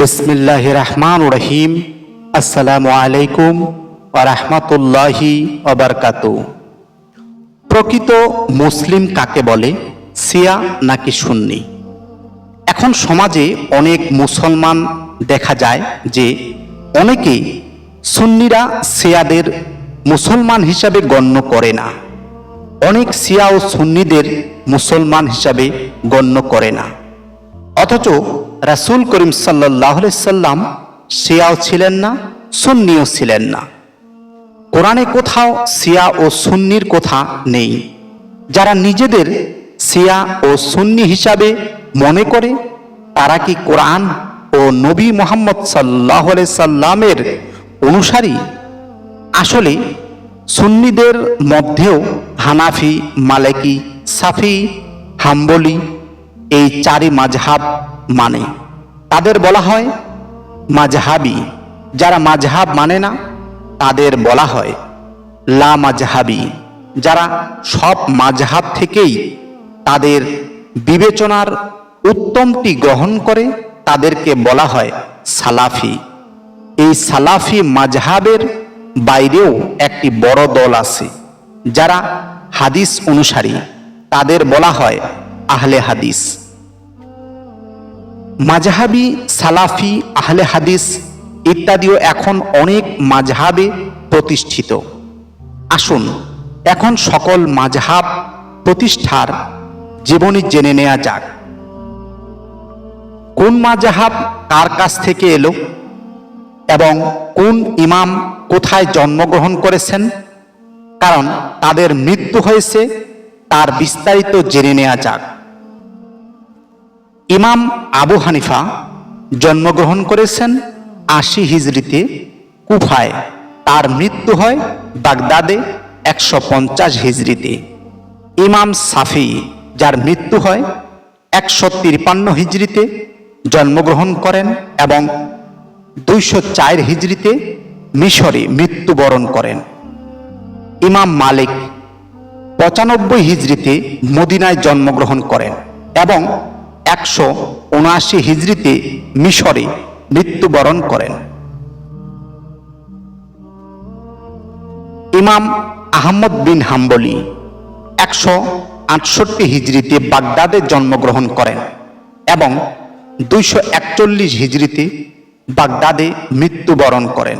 বিসমিল্লাহ রহমান রহিম। আসসালামু আলাইকুম রহমতুল্লাহি অবরকাত প্রকৃত মুসলিম কাকে বলে সিয়া নাকি সুন্নি? এখন সমাজে অনেক মুসলমান দেখা যায় যে অনেকেই সুন্নিরা সিয়াদের মুসলমান হিসাবে গণ্য করে না। অনেক সিয়া ও সুন্নিদের মুসলমান হিসাবে গণ্য করে না। অথচ রাসুল করিম সাল্লাহ সাল্লাম সিয়াও ছিলেন না, সুন্নিও ছিলেন না। কোরআনে কোথাও সিয়া ও সুন্নির কথা নেই। যারা নিজেদের সিয়া ও সুন্নি হিসাবে মনে করে, তারা কি কোরআন ও নবী মোহাম্মদ সাল্লাহ সাল্লামের অনুসারী? আসলে সুন্নিদের মধ্যেও হানাফি, মালেকি, সাফি, হাম্বলি এই চারি মাঝহাব মানে। তাদের বলা হয় মাঝহাবি যারা মাঝহাব মানে না, তাদের বলা হয় লা মাঝহাবি যারা সব মাঝহাব থেকেই তাদের বিবেচনার উত্তমটি গ্রহণ করে, তাদেরকে বলা হয় সালাফি। এই সালাফি মাঝহাবের বাইরেও একটি বড় দল আছে, যারা হাদিস অনুসারী। তাদের বলা হয় আহলে হাদিস। মাঝহাবি সালাফি, আহলে হাদিস ইত্যাদিও এখন অনেক মাঝহাবে প্রতিষ্ঠিত। আসুন, এখন সকল মাঝহাব প্রতিষ্ঠার জীবনী জেনে নেওয়া যাক। কোন মাঝহাব কার কাছ থেকে এলো এবং কোন ইমাম কোথায় জন্মগ্রহণ করেছেন? কারণ তাদের মৃত্যু হয়েছে তার বিস্তারিত জেনে নেওয়া যাক। ইমাম আবু হানিফা জন্মগ্রহণ করেছেন আশি হিজড়িতে কুফায়। তার মৃত্যু হয় বাগদাদে একশো পঞ্চাশ হিজড়িতে। ইমাম সাফি, যার মৃত্যু হয় একশো তিরপান্ন হিজড়িতে জন্মগ্রহণ করেন এবং দুইশো চার হিজড়িতে মিশরে মৃত্যুবরণ করেন। ইমাম মালিক পঁচানব্বই হিজড়িতে মদিনায় জন্মগ্রহণ করেন এবং একশো উনআশি হিজড়িতে মিশরে মৃত্যুবরণ করেন। ইমাম আহমদ বিন হাম্বলি একশো আটষট্টি হিজড়িতে বাগদাদে জন্মগ্রহণ করেন এবং দুইশো একচল্লিশ হিজড়িতে বাগদাদে মৃত্যুবরণ করেন।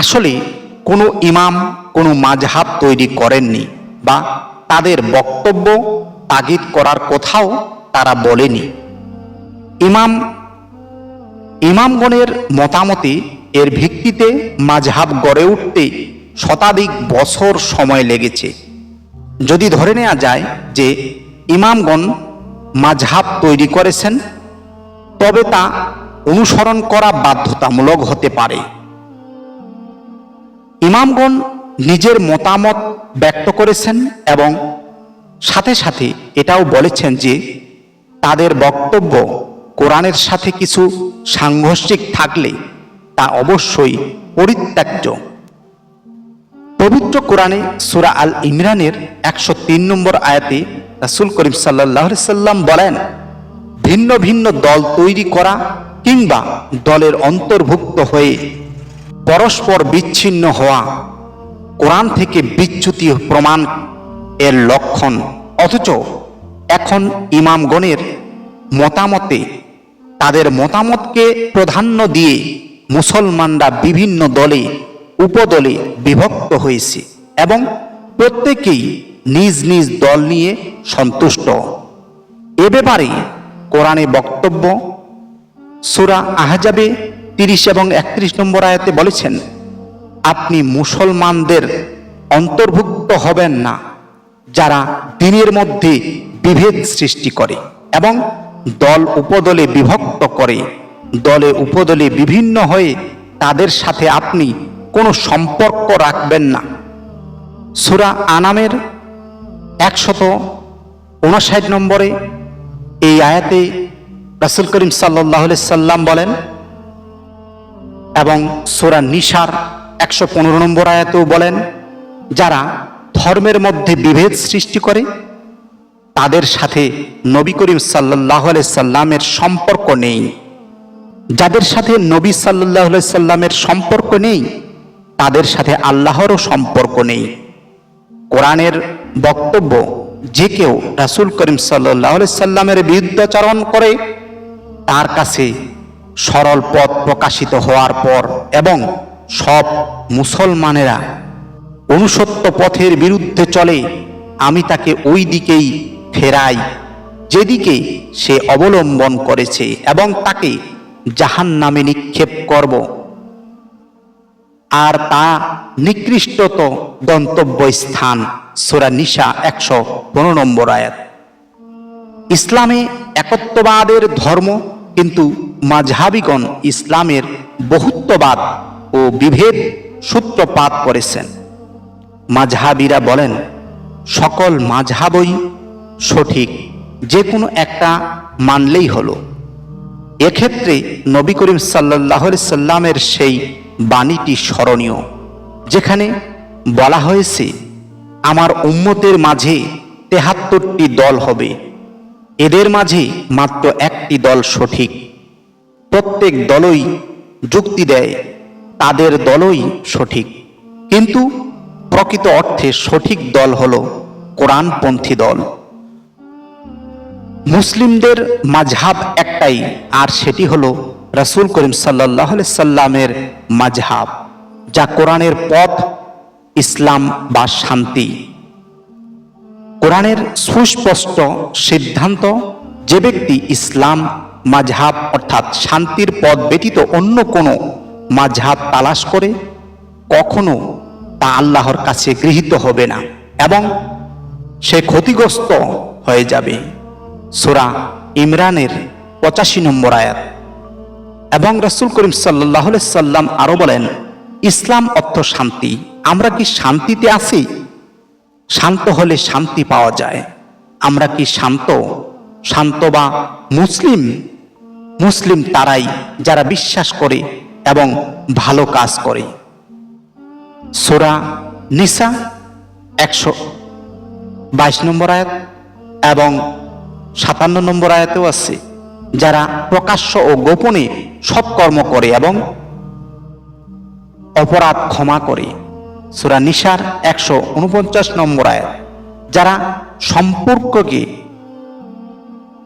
আসলে কোনো ইমাম, কোনো মাঝহাব তৈরি করেননি বা তাদের বক্তব্য তাগিদ করার কোথাও তারা বলেনি। ইমাম, ইমামগণের মতামতে এর ভিত্তিতে মাঝহাব গড়ে উঠতে শতাধিক বছর সময় লেগেছে। যদি ধরে নেওয়া যায় যে ইমামগণ মাঝহাব তৈরি করেছেন, তবে তা অনুসরণ করা বাধ্যতামূলক হতে পারে। ইমামগণ নিজের মতামত ব্যক্ত করেছেন এবং সাথে সাথে এটাও বলেছেন যে তাদের বক্তব্য কোরআনের সাথে কিছু সাংঘর্ষিক থাকলে তা অবশ্যই পরিত্যাজ্য পবিত্র কোরআনে সুরা আল ইমরানের একশো তিন নম্বর আয়াতে রাসুল করিম সাল্লাহ সাল্লাম বলেন, ভিন্ন ভিন্ন দল তৈরি করা কিংবা দলের অন্তর্ভুক্ত হয়ে পরস্পর বিচ্ছিন্ন হওয়া কোরআন থেকে বিচ্যুতি প্রমাণ এর লক্ষণ। অথচ এখন ইমামগণের মতামতে তাদের মতামতকে প্রাধান্য দিয়ে মুসলমানরা বিভিন্ন দলে, উপদলে বিভক্ত হয়েছে এবং প্রত্যেকেই নিজ নিজ দল নিয়ে সন্তুষ্ট। এ ব্যাপারে কোরআনে বক্তব্য, সুরা আহজাবে তিরিশ এবং একত্রিশ নম্বর আয়াতে বলেছেন, আপনি মুসলমানদের অন্তর্ভুক্ত হবেন না যারা দিনের মধ্যে বিভেদ সৃষ্টি করে এবং দল উপদলে বিভক্ত করে। দলে উপদলে বিভিন্ন হয়ে তাদের সাথে আপনি কোনো সম্পর্ক রাখবেন না। সুরা আনামের একশত উনষাট নম্বরে এই আয়াতে রাসুল করিম সাল্লাহ সাল্লাম বলেন এবং সোরা নিশার একশো পনেরো নম্বর আয়াতেও বলেন, যারা ধর্মের মধ্যে বিভেদ সৃষ্টি করে, তাদের সাথে নবী করিম সাল্লাহ সাল্লামের সম্পর্ক নেই। যাদের সাথে নবী সাল্লাহ সাল্লামের সম্পর্ক নেই, তাদের সাথে আল্লাহরও সম্পর্ক নেই। কোরআনের বক্তব্য, যে কেউ রাসুল করিম সাল্লাহ সাল্লামের বিরুদ্ধাচরণ করে, তার কাছে সরল পথ প্রকাশিত হওয়ার পর এবং সব মুসলমানেরা অনুসত্য পথের বিরুদ্ধে চলে, আমি তাকে ওই দিকেই ফেরাই, যেদিকে সে অবলম্বন করেছে এবং তাকে জাহান নামে নিক্ষেপ করব। আর তা নিকৃষ্টত গন্তব্য স্থান সোরা নিশা একশো পনেরো নম্বর আয়াত। ইসলামে একত্ববাদের ধর্ম কিন্তু মাঝহাবিগণ ইসলামের বহুত্ববাদ ও বিভেদ সূত্রপাত করেছেন। মাঝহাবিরা বলেন, সকল মাঝহাবই সঠিক যে কোনো একটা মানলেই হলো। এক্ষেত্রে নবী করিম সাল্লাহ সাল্লামের সেই বাণীটি স্মরণীয়, যেখানে বলা হয়েছে, আমার উম্মতের মাঝে তেহাত্তরটি দল হবে। এদের মাঝে মাত্র একটি দল সঠিক। প্রত্যেক দলই যুক্তি দেয়, তাদের দলই সঠিক। কিন্তু প্রকৃত অর্থে সঠিক দল হল কোরআনপন্থী দল। মুসলিমদের মাঝহাব একটাই, আর সেটি হলো রাসূল করিম সাল্লাহ সাল্লামের মাঝহাব যা কোরআনের পথ, ইসলাম বা শান্তি। কোরআনের সুস্পষ্ট সিদ্ধান্ত, যে ব্যক্তি ইসলাম মাঝহাব অর্থাৎ শান্তির পথ ব্যতীত অন্য কোনো মাঝহাব তালাশ করে কখনো তা আল্লাহর কাছে গৃহীত হবে না এবং সে ক্ষতিগ্রস্ত হয়ে যাবে। সোরা ইমরানের পঁচাশি নম্বর আয়াত। এবং রাসূল করিম সাল্লাহ সাল্লাম আরও বলেন, ইসলাম অর্থ শান্তি। আমরা কি শান্তিতে আছি? শান্ত হলে শান্তি পাওয়া যায়। আমরা কি শান্ত? শান্ত বা মুসলিম? মুসলিম তারাই যারা বিশ্বাস করে এবং ভালো কাজ করে। সোরা নিসা একশো বাইশ নম্বর আয়াত এবং সাতান্ন নম্বর আয়াতেও আছে, যারা প্রকাশ্য ও গোপনে সব কর্ম করে এবং অপরাধ ক্ষমা করে। সুরা নিশার একশো উনপঞ্চাশ নম্বর আয়াত, যারা সম্পর্ককে,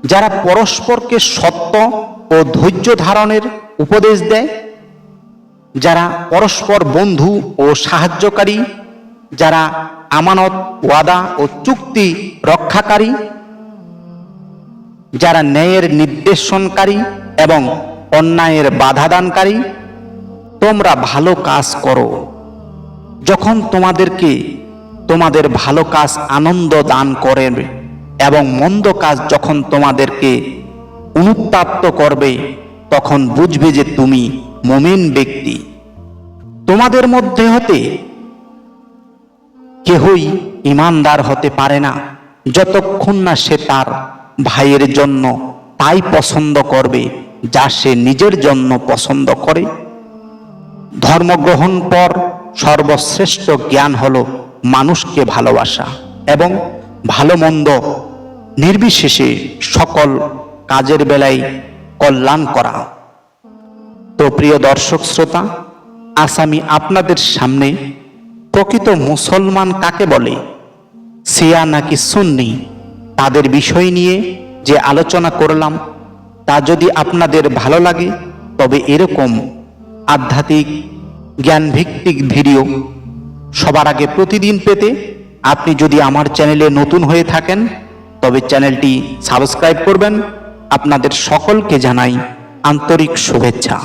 যারা পরস্পরকে সত্য ও ধৈর্য ধারণের উপদেশ দেয়, যারা পরস্পর বন্ধু ও সাহায্যকারী, যারা আমানত, ওয়াদা ও চুক্তি রক্ষাকারী, যারা ন্যায়ের নির্দেশনকারী এবং অন্যায়ের বাধাদানকারী, তোমরা ভালো কাজ করো। যখন তোমাদেরকে তোমাদের ভালো কাজ আনন্দ দান করে এবং মন্দ কাজ যখন তোমাদেরকে অনুপ্রাপ্ত করবে, তখন বুঝবে যে তুমি মোমেন ব্যক্তি। তোমাদের মধ্যে হতে কেহই ইমানদার হতে পারে না, যতক্ষণ না সে তার ভাইয়ের জন্য তাই পছন্দ করবে, যা সে নিজের জন্য পছন্দ করে। ধর্মগ্রহণ পর সর্বশ্রেষ্ঠ জ্ঞান হল মানুষকে ভালোবাসা এবং ভালো মন্দ, নির্বিশেষে সকল কাজের বেলায় কল্যাণ করা। তো প্রিয় দর্শক শ্রোতা আসামি আপনাদের সামনে প্রকৃত মুসলমান কাকে বলে সিয়া নাকি সুন্নি, তাদের বিষয় নিয়ে যে আলোচনা করলাম, তা যদি আপনাদের ভালো লাগে, তবে এরকম আধ্যাত্মিক, জ্ঞানভিত্তিক ভিডিও সবার আগে প্রতিদিন পেতে আপনি যদি আমার চ্যানেলে নতুন হয়ে থাকেন, তবে চ্যানেলটি সাবস্ক্রাইব করবেন আপনাদের সকলকে জানাই আন্তরিক শুভেচ্ছা।